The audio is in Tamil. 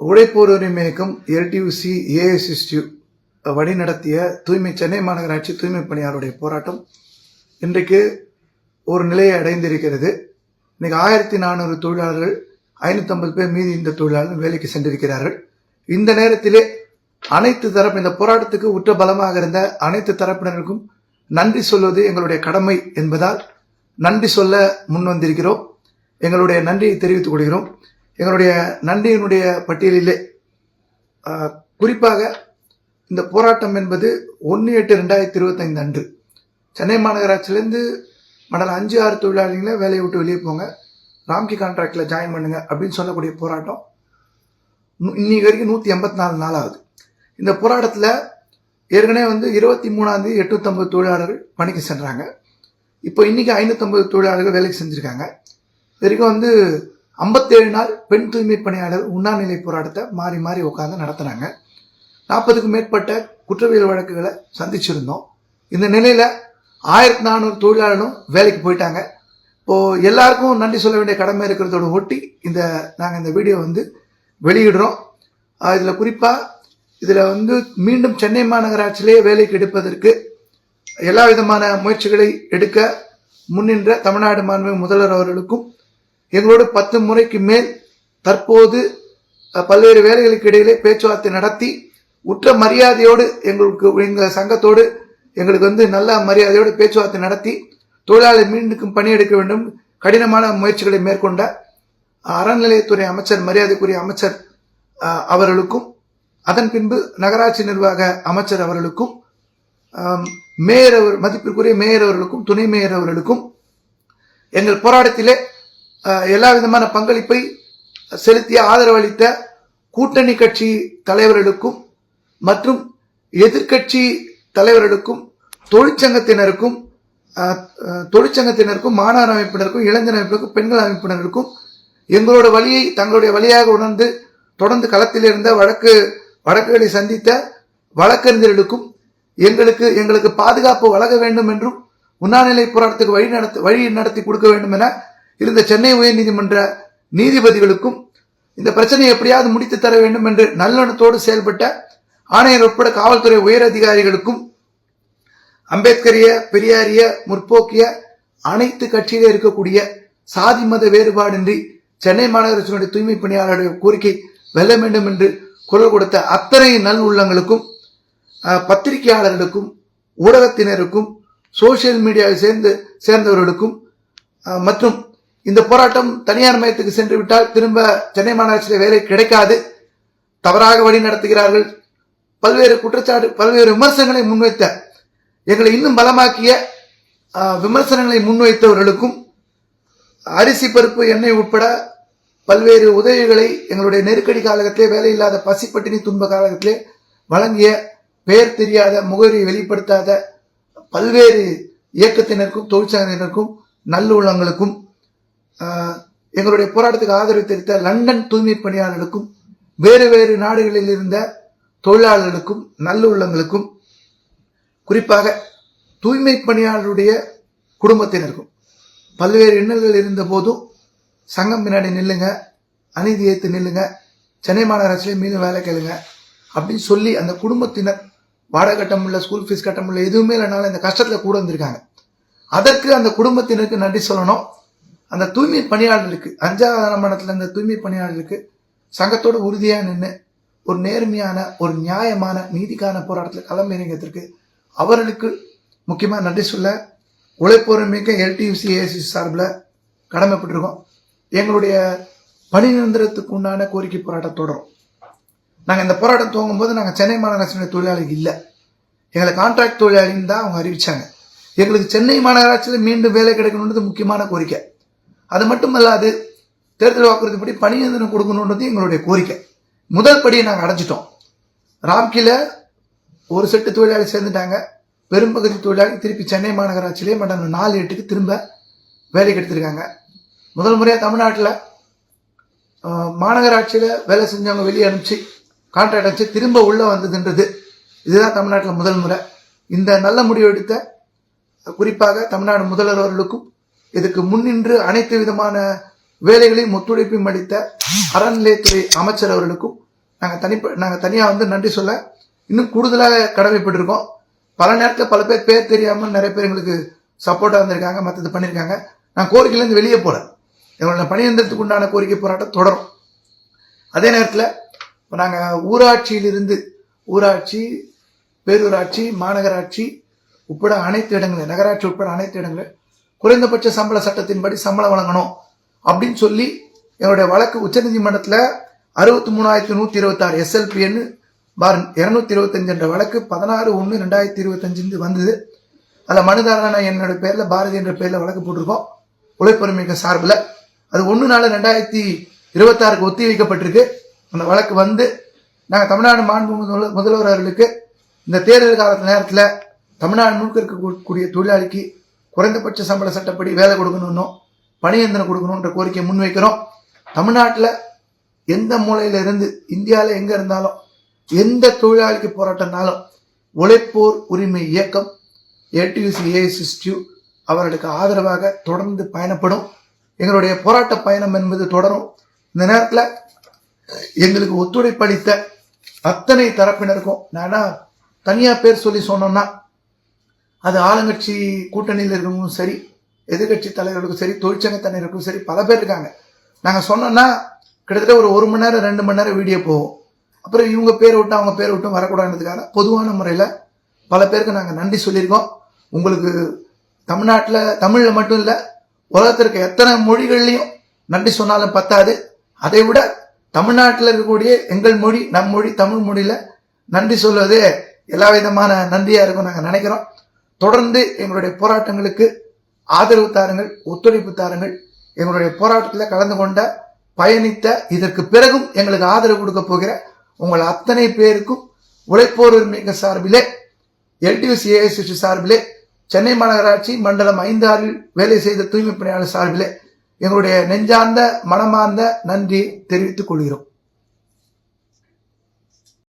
உழைப்போர் உரிமை இயக்கம் எல்டியூசி ஏஎஸ்எஸ்டியூ வழி நடத்திய தூய்மை சென்னை மாநகராட்சி தூய்மை பணியாளருடைய போராட்டம் இன்றைக்கு ஒரு நிலையை அடைந்திருக்கிறது. இன்னைக்கு ஆயிரத்தி நானூறு தொழிலாளர்கள் ஐநூற்றம்பது பேர் மீதி இந்த தொழிலாளர்கள் வேலைக்கு சென்றிருக்கிறார்கள். இந்த நேரத்திலே அனைத்து தரப்பு இந்த போராட்டத்துக்கு உற்ற பலமாக இருந்த அனைத்து தரப்பினருக்கும் நன்றி சொல்வது எங்களுடைய கடமை என்பதால் நன்றி சொல்ல முன் வந்திருக்கிறோம் எங்களுடைய நன்றியை தெரிவித்துக் கொள்கிறோம். எங்களுடைய நன்றியினுடைய பட்டியலிலே குறிப்பாக இந்த போராட்டம் என்பது ஒன்று எட்டு ரெண்டாயிரத்தி இருபத்தைந்து அன்று. சென்னை மாநகராட்சியிலேருந்து மண்டலம் அஞ்சு ஆறு தொழிலாளிகளை வேலையை விட்டு வெளியே போங்க. ராம்கி கான்ட்ராக்டில் ஜாயின் பண்ணுங்க அப்படின்னு சொல்லக்கூடிய போராட்டம் இன்னைக்கு வரைக்கும் நூற்றி எண்பத்தி நாலு நாள் ஆகுது. இந்த போராட்டத்தில் ஏற்கனவே வந்து இருபத்தி மூணாந்தேதி எட்நூற்றம்பது தொழிலாளர்கள் பணிக்கு சென்றாங்க. இப்போ இன்னைக்கு ஐநூற்றம்பது தொழிலாளர்கள் வேலைக்கு செஞ்சுருக்காங்க. இது வரைக்கும் வந்து ஐம்பத்தேழு நாள் பெண் தூய்மை பணியாளர் உண்ணாநிலை போராட்டத்தை மாறி மாறி உட்காந்து நடத்துனாங்க. நாற்பதுக்கும் மேற்பட்ட குற்றவியல் வழக்குகளை சந்திச்சிருந்தோம். இந்த நிலையில் ஆயிரத்தி நானூறு தொழிலாளர்களும் வேலைக்கு போயிட்டாங்க. இப்போது எல்லாருக்கும் நன்றி சொல்ல வேண்டிய கடமை இருக்கிறதோட ஒட்டி இந்த நாங்கள் இந்த வீடியோ வந்து வெளியிடுறோம். இதில் குறிப்பாக இதில் வந்து மீண்டும் சென்னை மாநகராட்சியிலே வேலைக்கு எடுப்பதற்கு எல்லா விதமான முயற்சிகளை எடுக்க முன்னின்ற தமிழ்நாடு மாண்பு முதல்வர் அவர்களுக்கும் எங்களோடு பத்து முறைக்கு மேல் தற்போது பல்வேறு வேலைகளுக்கு இடையிலே பேச்சுவார்த்தை நடத்தி உற்ற மரியாதையோடு எங்களுக்கு எங்கள் சங்கத்தோடு எங்களுக்கு வந்து நல்ல மரியாதையோடு பேச்சுவார்த்தை நடத்தி தொழிலாளர் மீண்டும் பணியெடுக்க வேண்டும் கடினமான முயற்சிகளை மேற்கொண்ட அறநிலையத்துறை அமைச்சர் மரியாதைக்குரிய அமைச்சர் அவர்களுக்கும் அதன் பின்பு நகராட்சி நிர்வாக அமைச்சர் அவர்களுக்கும் மேயர் அவர் மதிப்பிற்குரிய மேயர் அவர்களுக்கும் துணை மேயர் அவர்களுக்கும் எங்கள் போராட்டத்திலே எல்லா விதமான பங்களிப்பை செலுத்திய ஆதரவளித்த கூட்டணி கட்சி தலைவர்களுக்கும் மற்றும் எதிர்க்கட்சி தலைவர்களுக்கும் தொழிற்சங்கத்தினருக்கும் தொழிற்சங்கத்தினருக்கும் மாணவர் அமைப்பினருக்கும் இளைஞர் அமைப்பினருக்கும் பெண்கள் அமைப்பினருக்கும் எங்களோட வழியை தங்களுடைய வழியாக உணர்ந்து தொடர்ந்து களத்தில் இருந்த வழக்கு வழக்குகளை சந்தித்த வழக்கறிஞர்களுக்கும் எங்களுக்கு எங்களுக்கு பாதுகாப்பு வழங்க வேண்டும் என்றும் உண்ணாநிலை போராட்டத்துக்கு வழி நடத்தி வழி நடத்தி கொடுக்க வேண்டும் என இருந்த சென்னை உயர்நீதிமன்ற நீதிபதிகளுக்கும் இந்த பிரச்சனையை எப்படியாவது முடித்து தர வேண்டும் என்று நல்லெண்ணத்தோடு செயல்பட்ட ஆணையர் உட்பட காவல்துறை உயர் அதிகாரிகளுக்கும் அம்பேத்கரிய பெரியாரிய முற்போக்கிய அனைத்து கட்சியிலே இருக்கக்கூடிய சாதி மத வேறுபாடின்றி சென்னை மாநகராட்சியினுடைய தூய்மை பணியாளருடைய கோரிக்கை வெல்ல வேண்டும் என்று குரல் கொடுத்த அத்தனை நல் உள்ளங்களுக்கும் பத்திரிகையாளர்களுக்கும் ஊடகத்தினருக்கும் சோசியல் மீடியாவை சேர்ந்து சேர்ந்தவர்களுக்கும் மற்றும் இந்த போராட்டம் தனியார் மையத்துக்கு சென்று விட்டால் திரும்ப சென்னை மாநகராட்சியில் வேலை கிடைக்காது. தவறாக வழி நடத்துகிறார்கள். பல்வேறு குற்றச்சாட்டு பல்வேறு விமர்சனங்களை முன்வைத்த எங்களை இன்னும் பலமாக்கிய விமர்சனங்களை முன்வைத்தவர்களுக்கும் அரிசி பருப்பு எண்ணெய் உட்பட பல்வேறு உதவிகளை எங்களுடைய நெருக்கடி காலகத்திலே வேலையில்லாத பசிப்பட்டினி துன்ப காலகத்திலே வழங்கிய பெயர் தெரியாத முகவரியை வெளிப்படுத்தாத பல்வேறு இயக்கத்தினருக்கும் தொழிற்சங்கத்தினருக்கும் நல்லுள்ளங்களுக்கும் எங்களுடைய போராட்டத்துக்கு ஆதரவு தெரிவித்த லண்டன் தூய்மை பணியாளர்களுக்கும் வேறு வேறு நாடுகளில் இருந்த தொழிலாளர்களுக்கும் நல்லுள்ளங்களுக்கும் குறிப்பாக தூய்மை பணியாளருடைய குடும்பத்தினருக்கும் பல்வேறு இன்னல்கள் இருந்த போதும் சங்கம் பின்னாடி நில்லுங்க அநீதி ஏற்று நில்லுங்க சென்னை மாநகராட்சியில் மீண்டும் வேலை கேளுங்க அப்படின்னு சொல்லி அந்த குடும்பத்தினர் வாடகை கட்டம் முடியல ஸ்கூல் ஃபீஸ் கட்டம் முடியல எதுவுமே இல்லைனாலும் இந்த கஷ்டத்தில் கூட வந்திருக்காங்க. அதற்கு அந்த குடும்பத்தினருக்கு நன்றி சொல்லணும். அந்த தூய்மை பணியாளர்களுக்கு அஞ்சாவது மண்டலத்தில் அந்த தூய்மை பணியாளர்களுக்கு சங்கத்தோடு உறுதியாக நின்று ஒரு நேர்மையான ஒரு நியாயமான நீதிக்கான போராட்டத்தில் களமிறங்கியதற்கு அவர்களுக்கு முக்கியமாக நன்றி சொல்ல உழைப்போர் மிக்க எல்டியூசி ஏசி சார்பில் கடமைப்பட்டிருக்கோம். எங்களுடைய பணி நிரந்தரத்துக்கு உண்டான கோரிக்கை போராட்டம் தொடரும். நாங்கள் இந்த போராட்டம் துவங்கும் போது நாங்கள் சென்னை மாநகராட்சியினுடைய தொழிலாளிகள் இல்லை. எங்களை கான்ட்ராக்ட் தொழிலாளின்னு தான் அவங்க அறிவிச்சாங்க. எங்களுக்கு சென்னை மாநகராட்சியில் மீண்டும் வேலை கிடைக்கணுன்றது முக்கியமான கோரிக்கை. அது மட்டுமல்லாது தேர்தல் வாக்குறுதிப்படி பணி நிரந்தரம் கொடுக்கணுன்றது எங்களுடைய கோரிக்கை. முதல் படியை நாங்கள் அடைஞ்சிட்டோம். ராம்கில ஒரு செட்டு தொழிலாளி சேர்ந்துட்டாங்க. பெரும்பகுதி தொழிலாளி திருப்பி சென்னை மாநகராட்சியிலே மண்டலம் நாலு எட்டுக்கு திரும்ப வேலைக்கு எடுத்திருக்காங்க முதல் முறையாக தமிழ்நாட்டில் மாநகராட்சியில் வேலை செஞ்சவங்க வெளியே அனுப்பிச்சு கான்ட்ராக்ட் அனுப்பிச்சு திரும்ப உள்ளே வந்ததுன்றது. இதுதான் தமிழ்நாட்டில் முதல் முறை. இந்த நல்ல முடிவு எடுத்த குறிப்பாக தமிழ்நாடு முதல்வர் அவர்களுக்கும் இதுக்கு முன்னின்று அனைத்து விதமான வேலைகளையும் ஒத்துழைப்பையும் அளித்த அறநிலையத்துறை அமைச்சர் அவர்களுக்கும் நாங்கள் தனிப்ப நாங்கள் தனியாக வந்து நன்றி சொல்ல இன்னும் கூடுதலாக கடமைப்பட்டிருக்கோம். பல நேரத்தில் பல பேர் பேர் தெரியாமல் நிறைய பேர் எங்களுக்கு சப்போர்ட்டாக வந்திருக்காங்க மற்றது பண்ணியிருக்காங்க நான் கோரிக்கையிலேருந்து வெளியே போகல எங்களோட பணியந்திரத்துக்கு உண்டான கோரிக்கை போராட்டம் தொடரும். அதே நேரத்தில் இப்போ நாங்கள் ஊராட்சியிலிருந்து ஊராட்சி பேரூராட்சி மாநகராட்சி உட்பட அனைத்து இடங்களில் நகராட்சி உட்பட அனைத்து இடங்களில் குறைந்தபட்ச சம்பள சட்டத்தின்படி சம்பளம் வழங்கணும் அப்படின்னு சொல்லி என்னுடைய வழக்கு உச்சநீதிமன்றத்தில் அறுபத்தி மூணாயிரத்தி நூற்றி இருபத்தாறு எஸ்எல்பின்னு பார் இரநூத்தி இருபத்தஞ்சு என்ற வழக்கு பதினாறு ஒன்று ரெண்டாயிரத்தி இருபத்தஞ்சு வந்தது. அதில் மனுதாரன என்னோட பேரில் பாரதி என்ற பேரில் வழக்கு போட்டிருக்கோம். உழைப்பெருமிக்க சார்பில். அது ஒன்று நாலு ரெண்டாயிரத்தி இருபத்தாறுக்கு ஒத்தி வைக்கப்பட்டிருக்கு அந்த வழக்கு வந்து நாங்கள் தமிழ்நாடு மாண்பு முதல்வர் அவர்களுக்கு இந்த தேர்தல் காலத்து நேரத்தில் தமிழ்நாடு முழுக்க இருக்கக்கூடிய தொழிலாளிக்கு குறைந்தபட்ச சம்பள சட்டப்படி வேலை கொடுக்கணும்னோ பணியந்திரம் கொடுக்கணுன்ற கோரிக்கை முன்வைக்கிறோம். தமிழ்நாட்டில் எந்த மூலையில் இருந்து இந்தியாவில் எங்கே இருந்தாலும் எந்த தொழிலாளிக்கு போராட்டம்னாலும் உழைப்போர் உரிமை இயக்கம் ஏடியூசி ஏஎஸ்எஸ்டியூ அவர்களுக்கு ஆதரவாக தொடர்ந்து பயணப்படும். எங்களுடைய போராட்ட பயணம் என்பது தொடரும். இந்த நேரத்தில் எங்களுக்கு ஒத்துழைப்பளித்த அத்தனை தரப்பினருக்கும் நான் தனியாக பேர் சொல்லி சொன்னோம்னா அது ஆளுங்கட்சி கூட்டணியில் இருக்கவங்களும் சரி எதிர்கட்சி தலைவர்களுக்கும் சரி தொழிற்சங்க தலைவருக்கும் சரி பல பேர் இருக்காங்க. நாங்கள் சொன்னோன்னா கிட்டத்தட்ட ஒரு ஒரு மணி நேரம் ரெண்டு மணி நேரம் வீடியோ போகும். அப்புறம் இவங்க பேர் விட்டு அவங்க பேர் விட்டும் வரக்கூடாதுன்றதுக்காக பொதுவான முறையில் பல பேருக்கு நாங்கள் நன்றி சொல்லியிருக்கோம். உங்களுக்கு தமிழ்நாட்டில் தமிழில் மட்டும் இல்லை உலகத்திற்கு எத்தனை மொழிகள்லையும் நன்றி சொன்னாலும் பத்தாது. அதை விட தமிழ்நாட்டில் இருக்கக்கூடிய எங்கள் மொழி நம் மொழி தமிழ் மொழியில் நன்றி சொல்வது எல்லா விதமான நன்றியாக இருக்கும் நாங்கள் நினைக்கிறோம். தொடர்ந்து எங்களுடைய போராட்டங்களுக்கு ஆதரவு தாருங்கள் ஒத்துழைப்பு தாருங்கள். எங்களுடைய போராட்டத்தில் கலந்து கொண்ட பயணித்த இதற்கு பிறகும் எங்களுக்கு ஆதரவு கொடுக்க போகிற உங்கள் அத்தனை பேருக்கும் உழைப்போர் உரிமைங்க சார்பிலே எல்டிஎஸ் ஏஎஸ்எஸ் சார்பிலே சென்னை மாநகராட்சி மண்டலம் ஐந்தாறில் வேலை செய்த தூய்மை பணியாளர் சார்பிலே எங்களுடைய நெஞ்சார்ந்த மனமார்ந்த நன்றி தெரிவித்துக் கொள்கிறோம்.